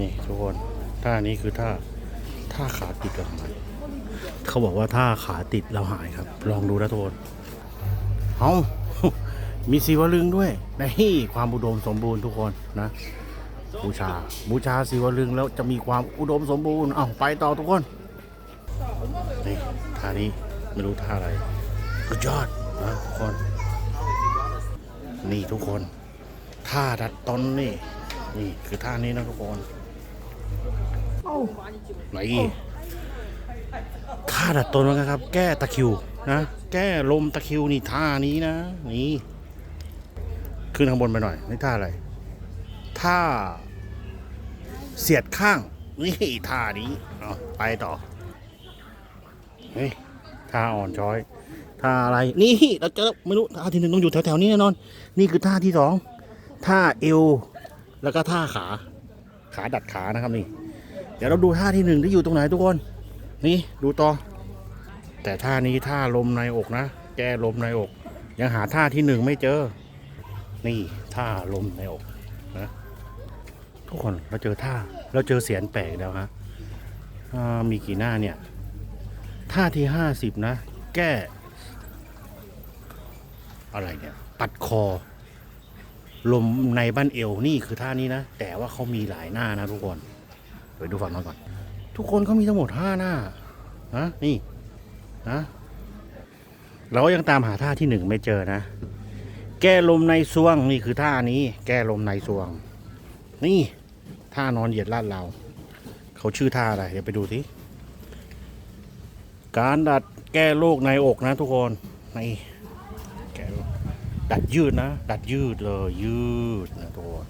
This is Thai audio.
นี่ทุกคนท่านี้คือท่าท่าขาติดเราหายเขาบอกว่าท่าขาติดเราหายครับ ลองดูนะทุกคนเอามีสีวลึงด้วยนี่ความอุดมสมบูรณ์ทุกคนนะบูชาบูชาสีวลึงแล้วจะมีความอุดมสมบูรณ์เอาไปต่อทุกคนนี่ท่านี้ไม่รู้ท่าอะไรสุดยอดนะทุกคน นี่ทุกคนท่าดัดตนนี่ นี่คือท่านี้นะทุกคนไหนท่าดัดตนนะครับ แก้ตะคริวนะ แก้ลมตะคริวนี่ท่านี้นะ นี่ขึ้นข้างบนไปหน่อยนี่ท่าอะไรท่าเสียดข้าง นี่ท่านี้เอาไปต่อเฮ้ยท่าอ่อนช้อยท่าอะไรนี่เราเจอไม่รู้ท่าที่หนึ่งต้องอยู่แถวๆนี้แน่นอน นี่คือท่าที่สองท่าเอว แล้วก็ท่าขาขาดัดขานะครับนี่ เดี๋ยวเราดูท่าที่หนึ่งที่อยู่ตรงไหนทุกคน นี่ดูต่อ แต่ท่านี้ท่าลมในอกนะ แก้ลมในอก ยังหาท่าที่หนึ่งไม่เจอ นี่ท่าลมในอกนะทุกคนเราเจอท่าเราเจอเสียนแปลกแล้วฮะมีกี่หน้าเนี่ย ท่าที่ห้าสิบนะ แก้ อะไรเนี่ยปัดคอ ลมในบ้านเอวนี่คือท่านี้นะ แต่ว่าเขามีหลายหน้านะทุกคนไปดูฝั่งนั้นก่อน ทุกคนเขามีทั้งหมดห้าหน้านะนี่นะเรายังตามหาท่าที่หนึ่งไม่เจอนะ แก้ลมในซวงนี่คือท่านี้ แก้ลมในซวง นี่ท่านอนเหยียดลาดเราเขาชื่อท่าอะไรเดี๋ยวไปดูสิการดัดแก้โรคในอกนะทุกคนนี่ ดัดยืดนะ ดัดยืดเลยยืดนะทุกคน